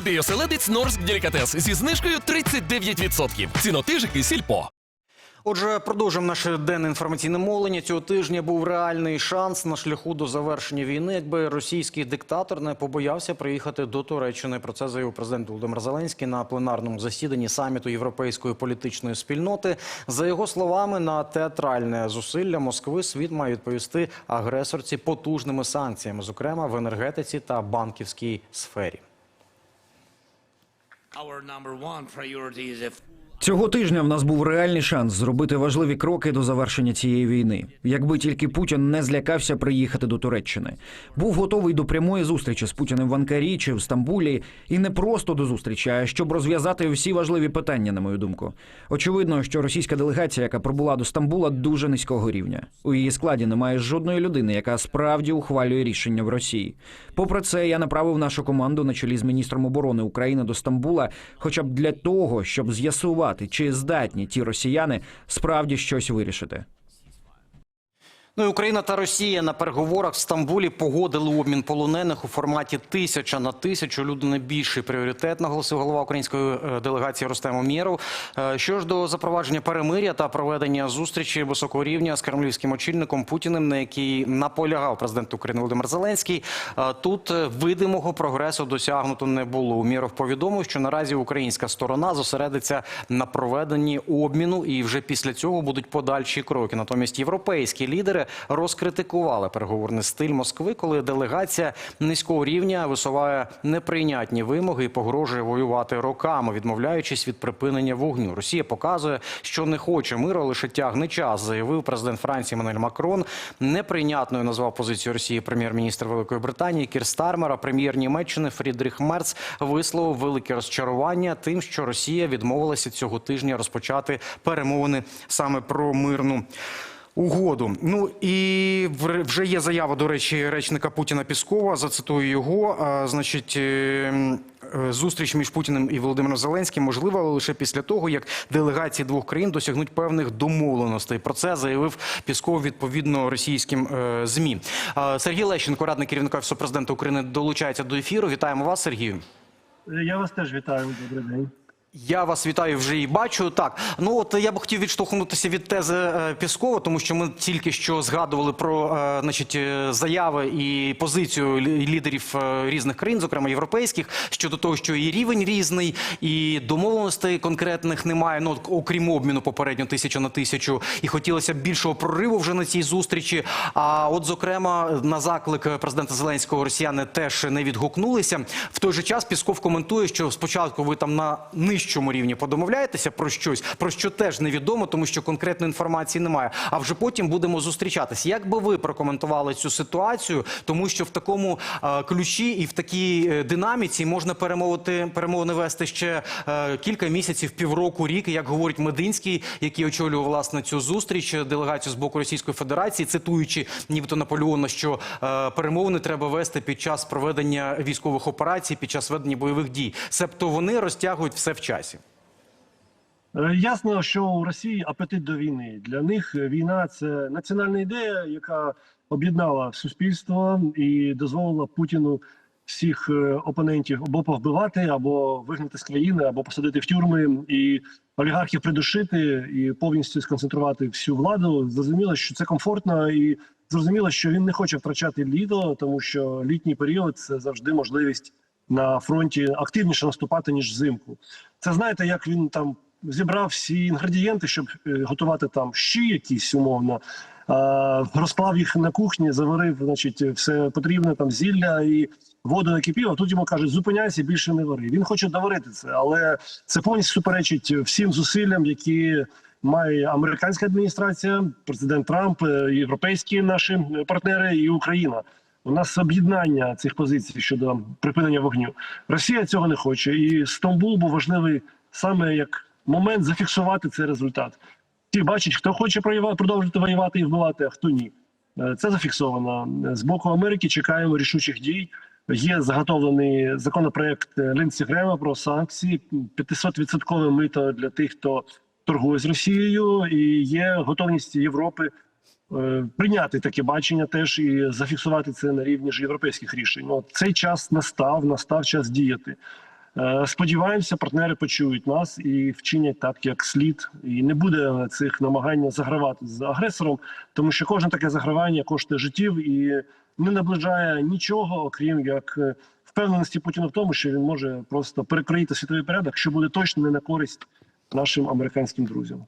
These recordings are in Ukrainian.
Молодий оселедець Норськ Делікатес зі знижкою 39%. Цінотижики сільпо. Отже, продовжимо наше денне інформаційне мовлення. Цього тижня був реальний шанс на шляху до завершення війни, якби російський диктатор не побоявся приїхати до Туреччини. Про це заявив президент Володимир Зеленський на пленарному засіданні саміту європейської політичної спільноти. За його словами, на театральне зусилля Москви світ має відповісти агресорці потужними санкціями, зокрема в енергетиці та банківській сфері. Our number one priority is a Цього тижня в нас був реальний шанс зробити важливі кроки до завершення цієї війни. Якби тільки Путін не злякався приїхати до Туреччини, був готовий до прямої зустрічі з Путіним в Анкарі чи в Стамбулі, і не просто до зустрічі, а щоб розв'язати всі важливі питання, на мою думку. Очевидно, що російська делегація, яка прибула до Стамбула, дуже низького рівня. У її складі немає жодної людини, яка справді ухвалює рішення в Росії. Попри це, я направив нашу команду на чолі з міністром оборони України до Стамбула, хоча б для того, щоб з'ясувати, чи здатні ті росіяни справді щось вирішити. Ну і Україна та Росія на переговорах в Стамбулі погодили обмін полонених у форматі тисяча на тисячу. Люди найбільший пріоритет, наголосив голова української е, делегації Рустем Умєров. Е, Що ж до запровадження перемиря та проведення зустрічі високого рівня з кремлівським очільником Путіним, на який наполягав президент України Володимир Зеленський, е, тут видимого прогресу досягнуто не було. Умєров повідомив, що наразі українська сторона зосередиться на проведенні обміну, і вже після цього будуть подальші кроки. Натомість європейські лідери розкритикували переговорний стиль Москви, коли делегація низького рівня висуває неприйнятні вимоги і погрожує воювати роками, відмовляючись від припинення вогню. Росія показує, що не хоче миру, лише тягне час, заявив президент Франції Мануель Макрон. Неприйнятною назвав позицію Росії прем'єр-міністр Великої Британії Кір Стармер, а прем'єр Німеччини Фрідріх Мерц висловив велике розчарування тим, що Росія відмовилася цього тижня розпочати перемовини саме про мирну. Угоду. Ну і вже є заява, до речі, речника Путіна Піскова. Зацитую його. Значить, е, е, зустріч між Путіним і Володимиром Зеленським можлива лише після того, як делегації двох країн досягнуть певних домовленостей. Про це заявив Пісков відповідно російським е, змі. А, Сергій Лещенко, радник керівника Офісу президента України, долучається до ефіру. Вітаємо вас, Сергію. Я вас теж вітаю. Добрий день. Я вас вітаю вже і бачу. Так, ну от я б хотів відштовхнутися від тези е, Піскова, тому що ми тільки що згадували про е, значить, е, заяви і позицію лідерів різних країн, зокрема європейських, щодо того, що і рівень різний, і домовленостей конкретних немає. Ну окрім обміну попередньо тисяча на тисячу, і хотілося б більшого прориву вже на цій зустрічі. А от, зокрема, на заклик президента Зеленського росіяни теж не відгукнулися. В той же час Пісков коментує, що спочатку ви там на нижчому рівні подомовляєтеся про щось, про що теж невідомо, тому що конкретної інформації немає. А вже потім будемо зустрічатися. Як би ви прокоментували цю ситуацію? Тому що в такому е, ключі і в такій е, динаміці можна перемовити перемовини вести ще е, кілька місяців, півроку, рік, як говорить Мединський, який очолював власне цю зустріч делегацію з боку Російської Федерації, цитуючи нібито Наполеона, що перемовини треба вести під час проведення військових операцій, під час ведення бойових дій. Себто вони розтягують все в часі. Е, Ясно, що у Росії апетит до війни. Для них війна це національна ідея, яка об'єднала суспільство і дозволила Путіну всіх е, опонентів або повбивати, або вигнати з країни, або посадити в тюрми і олігархів придушити і повністю сконцентрувати всю владу. Зрозуміло, що це комфортно, і зрозуміло, що він не хоче втрачати літо, тому що літній період це завжди можливість на фронті активніше наступати ніж взимку. Це знаєте, як він там зібрав всі інгредієнти, щоб е, готувати там щі якісь умовно. Розклав їх на кухні, заварив, значить, все потрібне там зілля і воду накипів. А тут йому кажуть, зупиняйся, більше не вари. Він хоче доварити це, але це повністю суперечить всім зусиллям, які має американська адміністрація, президент Трамп, е, європейські наші партнери і Україна. У нас об'єднання цих позицій щодо припинення вогню. Росія цього не хоче, і Стамбул був важливий саме як момент зафіксувати цей результат. Ті бачать, хто хоче продовжити воювати і вбивати, а хто ні. Е, Це зафіксовано з боку Америки. Чекаємо рішучих дій. Є заготовлений законопроект е, Лінсі Грема про санкції 500% мито для тих, хто торгує з Росією, і є готовність Європи прийняти таке бачення теж і зафіксувати це на рівні ж європейських рішень. От цей час настав, настав час діяти. Е, Сподіваємося, партнери почують нас і вчинять так, як слід, і не буде цих намагань загравати з агресором, тому що кожне таке загравання коштує життів і не наближає нічого, окрім як е, впевненості Путіна в тому, що він може просто перекроїти світовий порядок, що буде точно не на користь нашим американським друзям.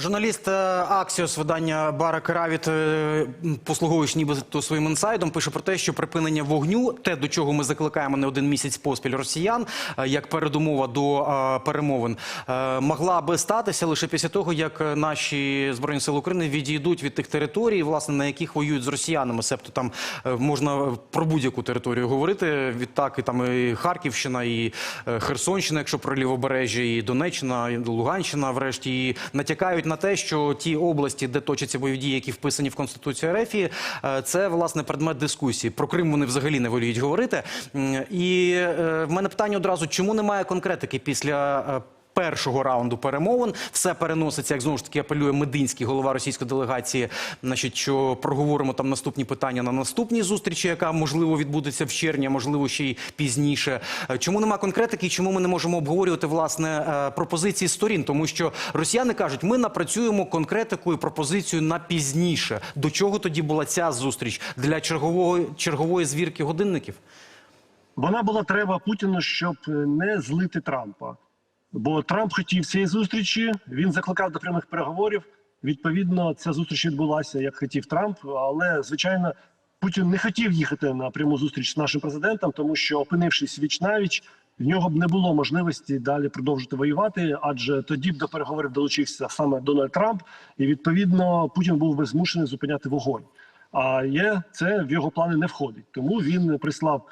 Журналіст е, Аксіос видання Бара Керавіт, е, послуговуючи нібито своїм інсайдом, пише про те, що припинення вогню, те, до чого ми закликаємо не один місяць поспіль росіян, е, як передумова до е, перемовин, е, могла би статися лише після того, як е, наші збройні сили України відійдуть від тих територій, власне, на яких воюють з росіянами. Себто там е, можна про будь-яку територію говорити. Відтак і там і Харківщина, і е, Херсонщина, якщо про лівобережжя, і Донеччина, і Луганщина, врешті і натякають на те, що ті області, де точаться бойові дії, які вписані в конституцію РФ, е, це власне предмет дискусії. Про Крим вони взагалі не воліють говорити. І е, в мене питання одразу: чому немає конкретики після? Першого раунду перемовин все переноситься, як знову ж таки апелює Мединський, голова російської делегації. Значить, що проговоримо там наступні питання на наступній зустрічі, яка можливо відбудеться в червні, а можливо ще й пізніше. Е, Чому нема конкретики? і Чому ми не можемо обговорювати власне е, пропозиції сторін? Тому що росіяни кажуть, ми напрацюємо конкретику і пропозицію на пізніше. До чого тоді була ця зустріч для чергового чергової звірки годинників? Вона була треба Путіну, щоб е, не злити Трампа. Бо Трамп хотів цієї зустрічі, він закликав до прямих переговорів. Відповідно, ця зустріч відбулася, як хотів Трамп. Але звичайно, Путін не хотів їхати на пряму зустріч з нашим президентом, тому що, опинившись віч навіч, в нього б не було можливості далі продовжити воювати, адже тоді б до переговорів долучився саме Дональд Трамп, і відповідно Путін був би змушений зупиняти вогонь. А є це в його плани не входить. Тому він прислав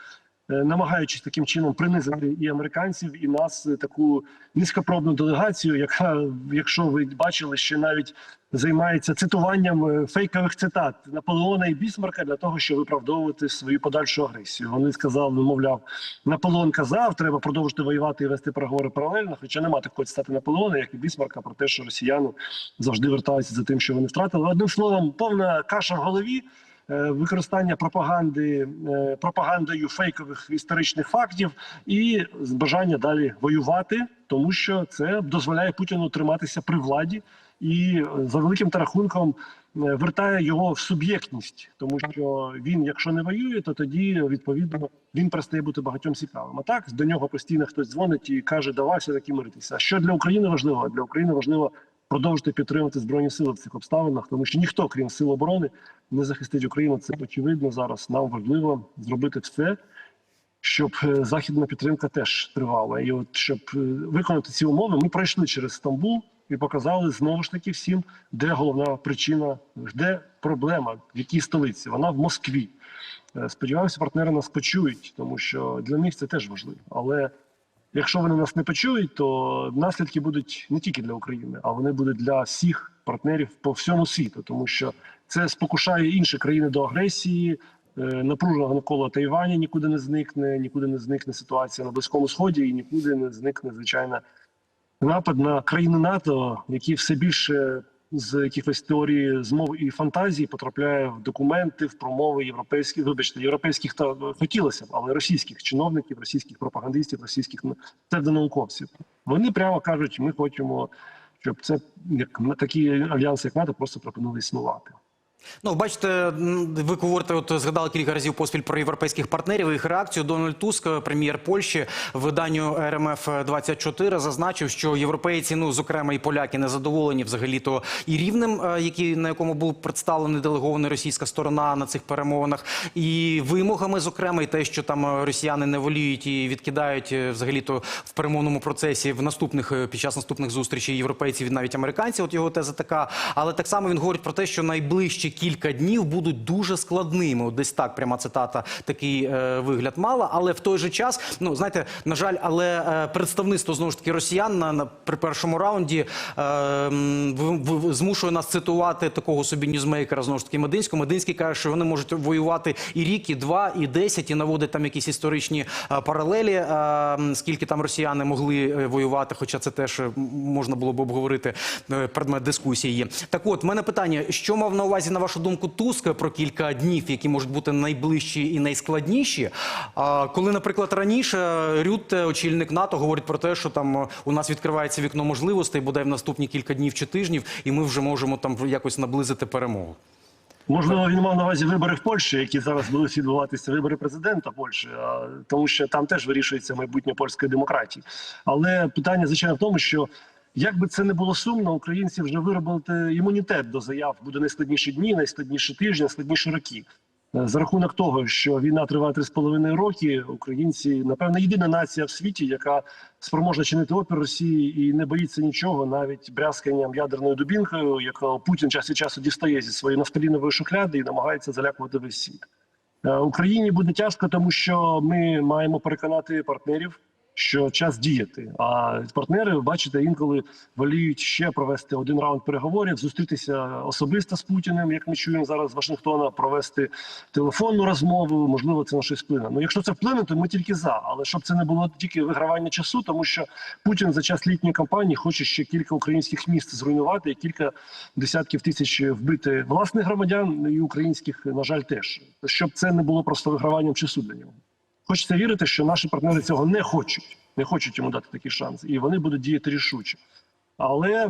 намагаючись таким чином принизити і американців, і нас е, таку низькопробну делегацію, яка, якщо ви бачили, ще навіть займається цитуванням е, фейкових цитат Наполеона і Бісмарка для того, щоб виправдовувати свою подальшу агресію. Вони сказали, мовляв, Наполеон казав, треба продовжити воювати і вести переговори паралельно. Хоча нема такої цитати Наполеона, як і Бісмарка, про те, що росіяни завжди вертаються за тим, що вони втратили. Одним словом, повна каша в голові е, використання пропаганди е, пропагандою фейкових історичних фактів і бажання далі воювати, тому що це дозволяє Путіну триматися при владі і е, за великим рахунком е, вертає його в суб'єктність, тому що він, якщо не воює, то тоді відповідно він перестає бути багатьом цікавим. А так до нього постійно хтось дзвонить і каже, давай все таки миритися. А що для України важливо? Для України важливо продовжити підтримувати збройні сили в цих обставинах, тому що ніхто, крім сил оборони, не захистить Україну. Це очевидно зараз. Нам важливо зробити все, щоб е, західна підтримка теж тривала. І от щоб е, виконати ці умови, ми пройшли через Стамбул і показали знову ж таки всім, де головна причина, де проблема, в якій столиці. Вона в Москві. Е, Сподіваюся, партнери нас почують, тому що для них це теж важливо. Але якщо вони нас не почують, то наслідки будуть не тільки для України, а вони будуть для всіх партнерів по всьому світу, тому що це спокушає інші країни до агресії. Е, Напружено навколо Тайваня нікуди не зникне, нікуди не зникне ситуація на близькому сході, і нікуди не зникне звичайно напад на країни НАТО, які все більше з якихось теорії змов і фантазії потрапляє в документи, в промови європейських, вибачте, європейських та хотілося б, але російських чиновників, російських пропагандистів, російських псевдонауковців. Вони прямо кажуть, ми хочемо, щоб це як такі альянси, як НАТО, просто припинили існувати. Ну, бачите, ви говорите, от згадали кілька разів поспіль про європейських партнерів. Їх реакцію Дональд Туск, прем'єр Польщі, виданню РМФ 24 зазначив, що європейці, ну зокрема і поляки, не задоволені взагалі то і рівнем, е, який на якому був представлений делегований російська сторона на цих перемовинах, і вимогами, зокрема, і те, що там е, росіяни не воліють і відкидають е, взагалі то в перемовному процесі в наступних е, під час наступних зустрічей європейців і навіть американців. От його теза така. Але так само він говорить про те, що найближчі кілька днів будуть дуже складними. От десь так, пряма цитата, такий е, вигляд мала. Але в той же час, ну знаєте, на жаль, але е, представництво знову ж таки росіян на, на при першому раунді е, в- в- змушує нас цитувати такого собі ньюзмейкера, знову ж таки Мединського. Мединський каже, що вони можуть воювати і рік, і два, і десять, і наводить там якісь історичні е, паралелі, е, скільки там росіяни могли е, воювати, хоча це теж е, можна було б обговорити е, предмет дискусії. Так от, в мене питання: що мав на увазі на вашу думку Туска про кілька днів, які можуть бути найближчі і найскладніші. А коли, наприклад, раніше Рютте, очільник НАТО, говорить про те, що там е, у нас відкривається вікно можливостей, бодай в наступні кілька днів чи тижнів, і ми вже можемо там якось наблизити перемогу. Можливо, він мав на увазі вибори в Польщі, які зараз будуть відбуватися вибори президента Польщі, тому що там теж вирішується майбутнє польської демократії. Але питання звичайно в тому, що як би це не було сумно, українці вже виробили імунітет до заяв буде найскладніші дні, найскладніші тижні, найскладніші роки. Е, За рахунок того, що війна триває три з половиною роки, українці напевно єдина нація в світі, яка спроможна чинити опір Росії і не боїться нічого, навіть брязканням ядерною дубінкою, яку Путін час від часу дістає зі своєї нафталінової шухляди і намагається залякувати весь світ. Е, Україні буде тяжко, тому що ми маємо переконати партнерів, що час діяти. А партнери, бачите, інколи воліють ще провести один раунд переговорів, зустрітися особисто з Путіним, як ми чуємо зараз з Вашингтона, провести телефонну розмову. Можливо, це на щось вплине. Ну, якщо це вплине, то ми тільки за. Але щоб це не було тільки вигравання часу, тому що Путін за час літньої кампанії хоче ще кілька українських міст зруйнувати і кілька десятків тисяч вбити власних громадян і українських, на жаль, теж щоб це не було просто виграванням часу для нього. Хочеться вірити, що наші партнери цього не хочуть, не хочуть йому дати такий шанс, і вони будуть діяти рішуче. Але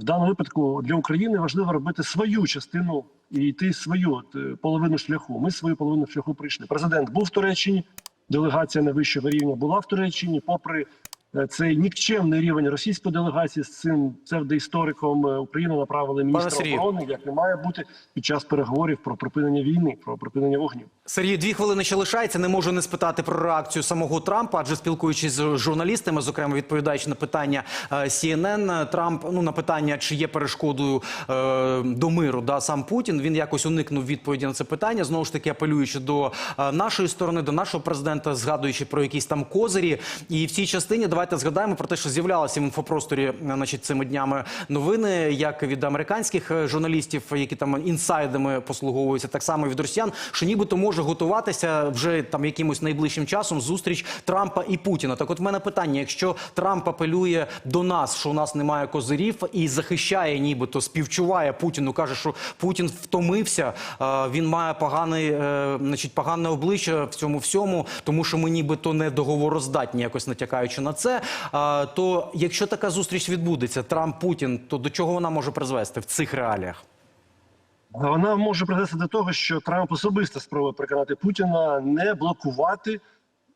в даному випадку для України важливо робити свою частину і йти свою е, половину шляху. Ми свою половину шляху прийшли. Президент був в Туреччині, делегація найвищого рівня була в Туреччині, попри е, цей нікчемний рівень російської делегації з цим псевдоісториком е, Україну направили міністра оборони, як не має бути під час переговорів про припинення війни, про припинення вогню. Сергій, дві хвилини ще лишається. Не можу не спитати про реакцію самого Трампа, адже спілкуючись з журналістами, зокрема відповідаючи на питання е, CNN, Трамп ну на питання, чи є перешкодою е, до миру, да сам Путін. Він якось уникнув відповіді на це питання. Знову ж таки, апелюючи до е, нашої сторони, до нашого президента, згадуючи про якісь там козирі. І в цій частині давайте згадаємо про те, що з'являлося в інфопросторі, значить, цими днями новини, як від американських е, журналістів, які там інсайдами послуговуються, так само від росіян, що нібито може готуватися вже там якимось найближчим часом зустріч Трампа і Путіна. Так, от в мене питання: якщо Трамп апелює до нас, що у нас немає козирів, і захищає, нібито співчуває Путіну, каже, що Путін втомився, е, він має поганий, е, значить, погане обличчя в цьому всьому, тому що ми нібито не договороздатні, якось натякаючи на це. Е, То якщо така зустріч відбудеться, Трамп Путін, то до чого вона може призвести в цих реаліях? Вона може привести до того, що Трамп особисто спробує переконати Путіна не блокувати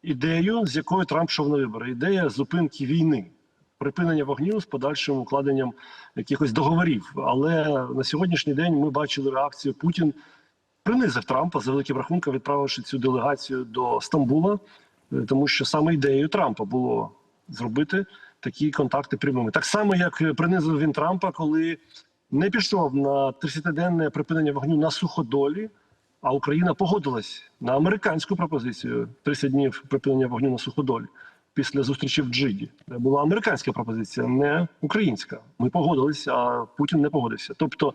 ідею, з якою Трамп йшов на вибори. Ідея зупинки війни, припинення вогню з подальшим укладенням якихось договорів. Але на сьогоднішній день ми бачили реакцію Путін принизив Трампа за великим рахунком, відправивши цю делегацію до Стамбула, е, тому що саме ідеєю Трампа було зробити такі контакти прямими. Так само, як е, принизив він Трампа, коли не пішов на 30-денне припинення вогню на суходолі, а Україна погодилась на американську пропозицію 30 днів припинення вогню на суходолі після зустрічі в Джиді. Це була американська пропозиція, не українська. Ми погодилися, а Путін не погодився. Тобто,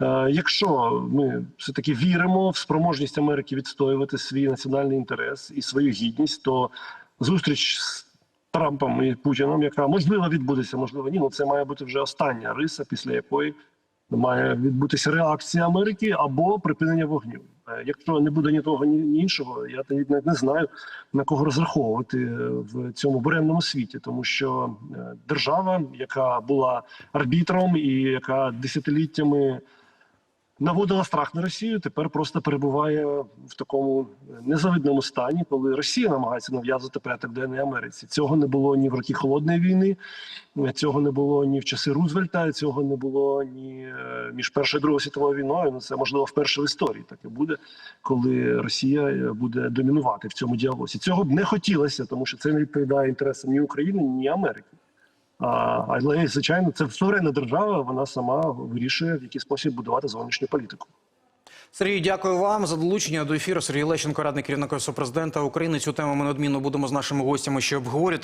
е, якщо ми все таки віримо в спроможність Америки відстоювати свій національний інтерес і свою гідність, то зустріч з Трампом і Путіном, яка можливо відбудеться, можливо, ні. Ну це має бути вже остання риса, після якої має відбутися реакція Америки або припинення вогню. Е, Якщо не буде ні того, ні іншого, я навіть не знаю на кого розраховувати е, в цьому буремному світі, тому що е, держава, яка була арбітром і яка десятиліттями наводила страх на Росію, тепер просто перебуває в такому незавидному стані, коли Росія намагається нав'язувати порядок денний Америці. Цього не було ні в роки холодної війни, цього не було ні в часи Рузвельта, цього не було ні е, між першою і другою світовою війною. Ну це можливо вперше в історії таке буде, коли Росія е, буде домінувати в цьому діалозі. Цього б не хотілося, тому що це не відповідає інтересам ні України, ні Америки. Але звичайно, це суверенна держава. Вона сама вирішує в який спосіб будувати зовнішню політику. Сергій, дякую вам за долучення до ефіру. Сергій Лещенко, радник керівника Офісу президента України. Цю тему ми неодмінно будемо з нашими гостями ще обговорювати.